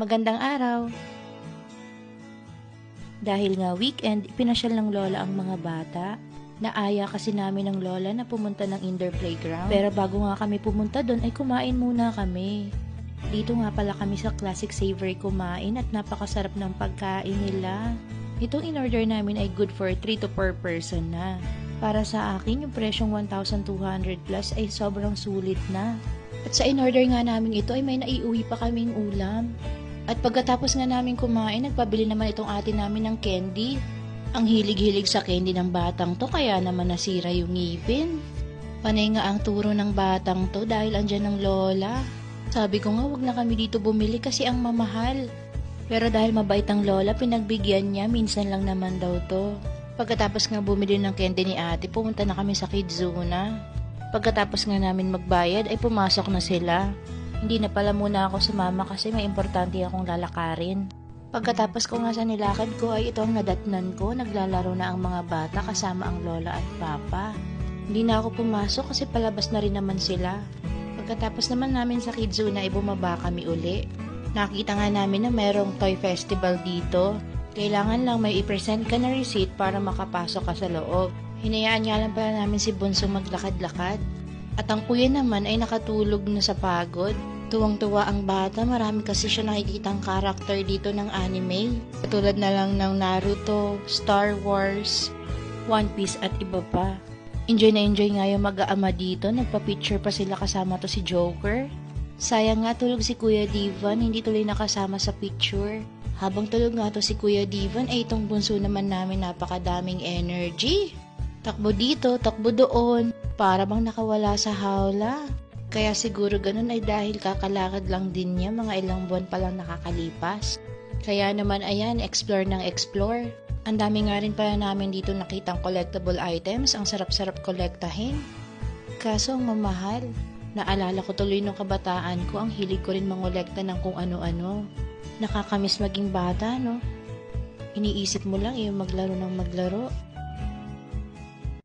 Magandang araw! Dahil nga weekend, pinasyal ng lola ang mga bata. Naaya kasi namin ng lola na pumunta ng indoor playground. Pero bago nga kami pumunta doon ay kumain muna kami. Dito nga pala kami sa Classic Savory kumain at napakasarap ng pagkain nila. Itong in-order namin ay good for 3 to 4 person na. Para sa akin, yung presyong 1,200 plus ay sobrang sulit na. At sa in-order nga namin ito ay may naiuwi pa kaming ulam. At pagkatapos nga namin kumain, nagpabili naman itong ate namin ng candy. Ang hilig-hilig sa candy ng batang to kaya naman nasira yung ngipin. Panay nga ang turo ng batang to dahil andyan ng lola. Sabi ko nga wag na kami dito bumili kasi ang mamahal. Pero dahil mabait ang lola, pinagbigyan niya, minsan lang naman daw to. Pagkatapos nga bumili ng candy ni ate, pumunta na kami sa Kidzuna. Pagkatapos nga namin magbayad, ay pumasok na sila. Hindi na pala muna ako sumama kasi may importante akong lalakarin. Pagkatapos ko nga sa nilakad ko ay ito ang nadatnan ko, naglalaro na ang mga bata kasama ang lola at papa. Hindi na ako pumasok kasi palabas na rin naman sila. Pagkatapos naman namin sa Kidzuna ay bumaba kami uli. Nakita nga namin na merong toy festival dito. Kailangan lang may i-present ka na receipt para makapasok ka sa loob. Hinayaan nga lang pala namin si Bunso maglakad-lakad. At ang kuya naman ay nakatulog na sa pagod. Tuwang-tuwa ang bata, marami kasi siya nakikitang karakter dito ng anime. Katulad na lang ng Naruto, Star Wars, One Piece at iba pa. Enjoy na enjoy nga yung mag-aama dito, nagpa-picture pa sila kasama to si Joker. Sayang nga tulog si Kuya Divan, hindi tuloy nakasama sa picture. Habang tulog nga to si Kuya Divan, ay itong bunso naman namin napakadaming energy. Takbo dito, takbo doon, para bang nakawala sa hawla. Kaya siguro ganun ay dahil kakalakad lang din niya, mga ilang buwan pa lang nakakalipas. Kaya naman ayan, explore ng explore. Ang dami nga rin pala namin dito nakitang collectible items, ang sarap-sarap kolektahin. Kaso ang mamahal. Naalala ko tuloy nung kabataan ko, ang hilig ko rin mangolekta ng kung ano-ano. Nakakamiss maging bata, no? Iniisip mo lang yung maglaro ng maglaro.